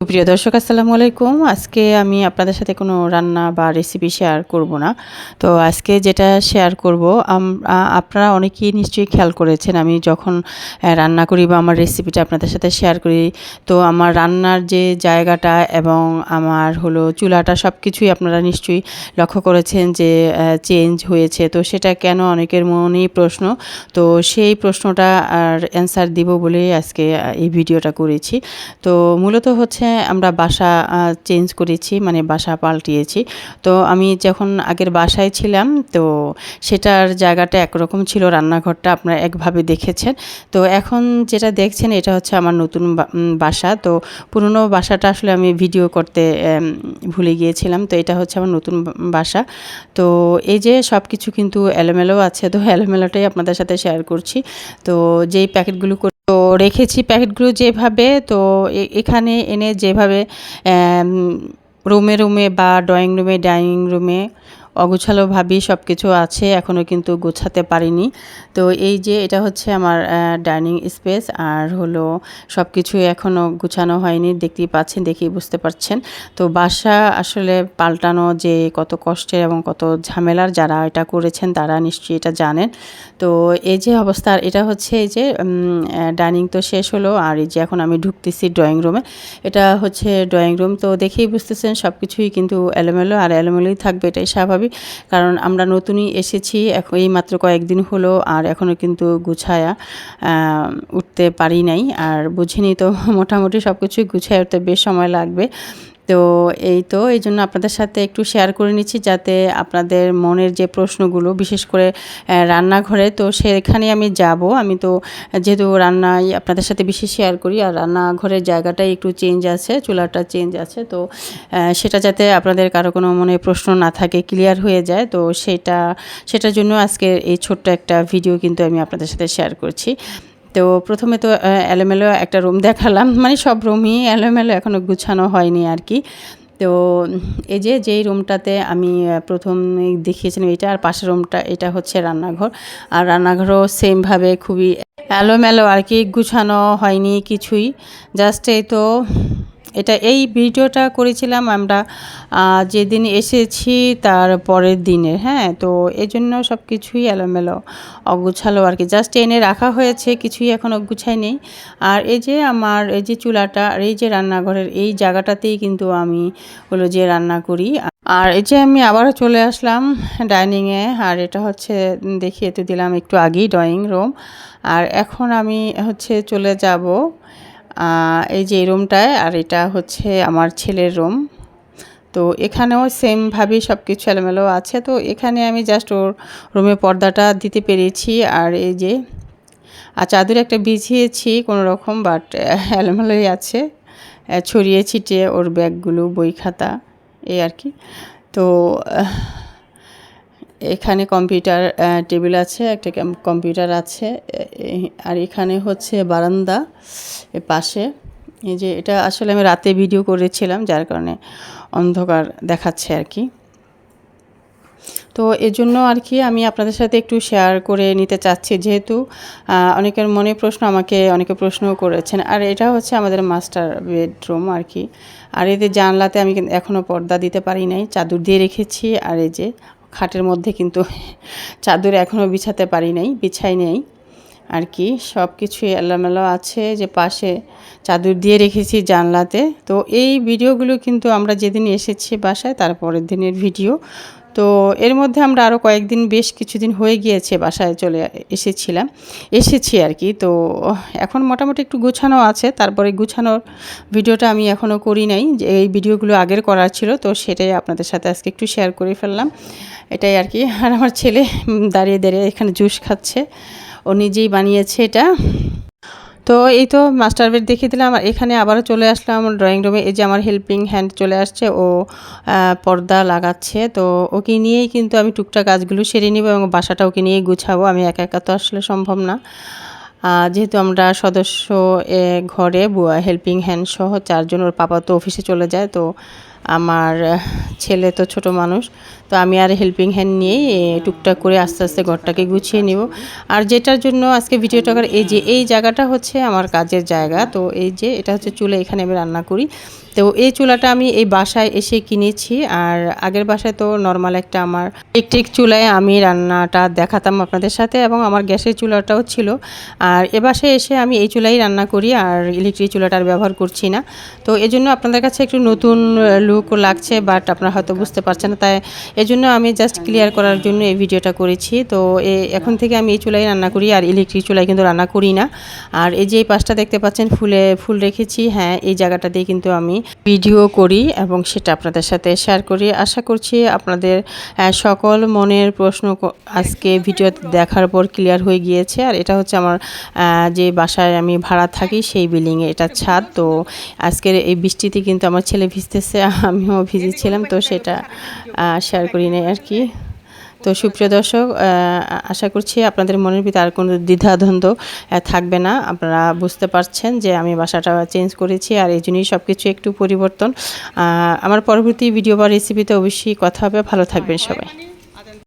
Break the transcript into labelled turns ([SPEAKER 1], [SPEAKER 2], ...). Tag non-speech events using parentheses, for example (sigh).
[SPEAKER 1] প্রিয় দর্শক, আসসালামু আলাইকুম। আজকে আমি আপনাদের সাথে কোনো রান্না বা রেসিপি শেয়ার করব না। তো আজকে যেটা শেয়ার করব আপনারা অনেকেই নিশ্চয়ই খেয়াল করেছেন, আমি যখন রান্না করি বা আমার রেসিপিটা আপনাদের সাথে শেয়ার করি, তো আমার রান্নার যে জায়গাটা এবং আমার হলো চুলাটা সব কিছুই আপনারা নিশ্চয়ই লক্ষ্য করেছেন যে চেঞ্জ হয়েছে। তো সেটা কেন অনেকের মনেই প্রশ্ন। তো সেই প্রশ্নটা আর অ্যান্সার দিব বলে আজকে এই ভিডিওটা করেছি। তো মূলত হচ্ছে আমরা বাসা চেঞ্জ করেছি মানে বাসা পাল্টিয়েছি। তো আমি যখন আগের বাসায় ছিলাম, তো সেটার জায়গাটা একরকম ছিল, রান্নাঘরটা আপনারা একভাবে দেখেছেন। তো এখন যেটা দেখছেন, এটা হচ্ছে আমার নতুন বাসা। তো পুরনো বাসাটা আসলে আমি ভিডিও করতে ভুলে গিয়েছিলাম। তো এটা হচ্ছে আমার নতুন বাসা। তো এই যে সব কিছু কিন্তু এলোমেলো আছে। তো এলোমেলোটাই আপনাদের সাথে শেয়ার করছি। তো যেই প্যাকেটগুলো তো রেখেছি প্যাকেটগুলো যেভাবে, তো এখানে এনে যেভাবে রুমে রুমে বা ড্রয়িং রুমে, ডাইনিং রুমে অগুছালোভাবেই সব কিছু আছে এখনও কিন্তু গোছাতে পারিনি। তো এই যে এটা হচ্ছে আমার ডাইনিং স্পেস আর হলো সব কিছু এখনও গুছানো হয়নি, দেখতেই পাচ্ছেন, দেখেই বুঝতে পারছেন। তো বাসা আসলে পাল্টানো যে কত কষ্টের এবং কত ঝামেলার যারা এটা করেছেন তারা নিশ্চয়ই এটা জানেন। তো এই যে অবস্থা এটা হচ্ছে এই যে ডাইনিং তো শেষ হলো, আর এই যে এখন আমি ঢুকতেছি ড্রয়িং রুমে। এটা হচ্ছে ড্রয়িং রুম, তো দেখেই বুঝতেছেন সব কিছুই কিন্তু এলোমেলো, আর এলোমেলোই থাকবে, এটাই স্বাভাবিক। কারণ আমরা নতুনই এসেছি, এখন এই মাত্র কয়েকদিন হলো আর এখনও কিন্তু গুছায়া উঠতে পারি নাই। আর বুঝিনি তো, (laughs) মোটামুটি সব কিছুই গুছায় উঠতে বেশ সময় লাগবে। তো এই তো, এই জন্য আপনাদের সাথে একটু শেয়ার করে নিচ্ছি যাতে আপনাদের মনের যে প্রশ্নগুলো, বিশেষ করে রান্নাঘরে, তো সেখানে আমি যাব। আমি তো যেহেতু রান্নাই আপনাদের সাথে বেশি শেয়ার করি, আর রান্নাঘরের জায়গাটাই একটু চেঞ্জ আছে, চুলাটা চেঞ্জ আছে, তো সেটা যাতে আপনাদের কারও কোনো মনে প্রশ্ন না থাকে ক্লিয়ার হয়ে যায়, তো সেটা, সেটার জন্য আজকে এই ছোট্ট একটা ভিডিও কিন্তু আমি আপনাদের সাথে শেয়ার করছি। তো প্রথমে তো এলোমেলো একটা রুম (laughs) দেখালাম। মানে সব রুমই এলোমেলো এখনও গুছানো হয়নি আর কি। তো এই যে, যেই রুমটাতে আমি প্রথম দেখিয়েছিলাম এটা, আর পাশের রুমটা এটা হচ্ছে রান্নাঘর। আর রান্নাঘরও সেমভাবে খুবই এলোমেলো আর কি, গুছানো হয়নি কিছুই। জাস্ট এই তো এটা এই ভিডিওটা করেছিলাম আমরা যেদিন এসেছি তার পরের দিনে হ্যাঁ? তো এই জন্য সব কিছুই এলোমেলো, অগুছালো আর কি। জাস্ট এনে রাখা হয়েছে, কিছুই এখনও গুছাই নেই। আর এই যে আমার, এই যে চুলাটা, আর এই যে রান্নাঘরের এই জায়গাটাতেই কিন্তু আমি হলো যে রান্না করি। আর এই যে আমি আবারও চলে আসলাম ডাইনিংয়ে, আর এটা হচ্ছে, দেখিয়ে তো দিলাম একটু আগেই ড্রয়িং রুম। আর এখন আমি হচ্ছে চলে যাব এই যে রুমটায় আর এটা হচ্ছে আমার ছেলের রুম তো এখানেও সেমভাবেই সব কিছু এলোমেলো আছে। তো এখানে আমি জাস্ট ওর রুমে পর্দাটা দিতে পেরেছি। আর এই যে, আর চাদর একটা বিছিয়েছি কোনো রকম বাট এলোমেলোই আছে। ছড়িয়ে ছিটিয়ে ওর ব্যাগগুলো বই খাতা, এই আর কি। তো এখানে কম্পিউটার টেবিল আছে, একটা কম্পিউটার আছে আর এখানে হচ্ছে বারান্দা পাশে। এই যে এটা আসলে আমি রাতে ভিডিও করেছিলাম, যার কারণে অন্ধকার দেখাচ্ছে আর কি। তো এজন্য আর কি আমি আপনাদের সাথে একটু শেয়ার করে নিতে চাচ্ছি। যেহেতু অনেকের মনে প্রশ্ন আমাকে, অনেকে প্রশ্নও করেছেন। আর এটা হচ্ছে আমাদের মাস্টার বেডরুম আর কি। আর এদের জানলাতে আমি এখনও পর্দা দিতে পারি নাই, চাদর দিয়ে রেখেছি। আর এই যে খাটের মধ্যে কিন্তু চাদর এখনও বিছাতে পারি নাই, বিছাই নেই। আর কি সব কিছুই এলোমেলো আছে যে পাশে চাদর দিয়ে রেখেছি জানলাতে। তো এই ভিডিওগুলো কিন্তু আমরা যেদিন এসেছি বাসায় তারপরের দিনের ভিডিও। তো এর মধ্যে আমরা আরও কয়েকদিন বেশ কিছুদিন হয়ে গিয়েছে বাসায় চলে এসেছিলাম, এসেছি আর কি। তো এখন মোটামুটি একটু গুছানো আছে। তারপরে গুছানোর ভিডিওটা আমি এখনও করি নাই, যে এই ভিডিওগুলো আগের করার ছিল, তো সেটাই আপনাদের সাথে আজকে একটু শেয়ার করে ফেললাম। এটাই আর কি। আর আমার ছেলে দাঁড়িয়ে দাঁড়িয়ে এখানে জুস খাচ্ছে। ও নিজেই বানিয়েছে এটা। তো এই তো মাস্টার বেড দেখিয়ে দিলাম, আর এখানে আবারও চলে আসলাম ড্রয়িং রুমে এই যে আমার হেল্পিং হ্যান্ড চলে আসছে, ও পর্দা লাগাচ্ছে। তো ওকে নিয়েই কিন্তু আমি টুকটাক কাজগুলো সেরে নিব এবং বাসাটা ওকে নিয়েই গুছাবো। আমি একা একা তো আসলে সম্ভব না। যেহেতু আমরা সদস্য ঘরে হেল্পিং হ্যান্ড সহ চারজন, ওর পাপা তো অফিসে চলে যায়, তো আমার ছেলে তো ছোট মানুষ, তো আমি আর হেল্পিং হ্যান্ড নিয়েই টুকটাক করে আস্তে আস্তে ঘরটাকে গুছিয়ে নিব। আর যেটার জন্য আজকে ভিডিও টাকার এই যে, এই জায়গাটা হচ্ছে আমার কাজের জায়গা, তো এই যে, এটা হচ্ছে চুলে এখানে আমি রান্না করি। তো এই চুলাটা আমি এই বাসায় এসে কিনেছি আর আগের বাসায় তো নর্মাল একটা আমার ইলেকট্রিক চুলায় আমি রান্নাটা দেখাতাম আপনাদের সাথে এবং আমার গ্যাসের চুলাটাও ছিল। আর এ বাসায় এসে আমি এই চুলাই রান্না করি আর ইলেকট্রিক চুলাটা আর ব্যবহার করছি না। তো এজন্য আপনাদের কাছে একটু নতুন লুক লাগছে বাট আপনারা হয়তো বুঝতে পারছেন তাই এজন্য আমি জাস্ট ক্লিয়ার করার জন্য এই ভিডিওটা করেছি। তো এখন থেকে আমি এই চুলাই রান্না করি আর ইলেকট্রিক চুলাই কিন্তু রান্না করি না। আর এই যে এই পাশটা দেখতে পাচ্ছেন, ফুলে, ফুল রেখেছি হ্যাঁ এই জায়গাটা দিয়ে কিন্তু আমি ভিডিও করি এবং সেটা আপনাদের সাথে শেয়ার করি। আশা করছি আপনাদের সকল মনের প্রশ্ন আজকে ভিডিও দেখার পর ক্লিয়ার হয়ে গিয়েছে। আর এটা হচ্ছে আমার যে বাসায় আমি ভাড়া থাকি সেই বিল্ডিংয়ে এটা ছাদ। তো আজকের এই বৃষ্টিতে কিন্তু আমার ছেলে ভিজতেছে, আমিও ভিজেছিলাম, তো সেটা শেয়ার করি নাই আর কি। তো সুপ্রিয় দর্শক আশা করছি আপনাদের মনের ভিতরে আর কোনো দ্বিধাদ্বন্দ্ব থাকবে না। আপনারা বুঝতে পারছেন যে আমি বাসাটা চেঞ্জ করেছি আর এই জন্যই সব কিছু একটু পরিবর্তন। আমার পরবর্তী ভিডিও বা রেসিপিতে অবশ্যই কথা হবে। ভালো থাকবেন সবাই।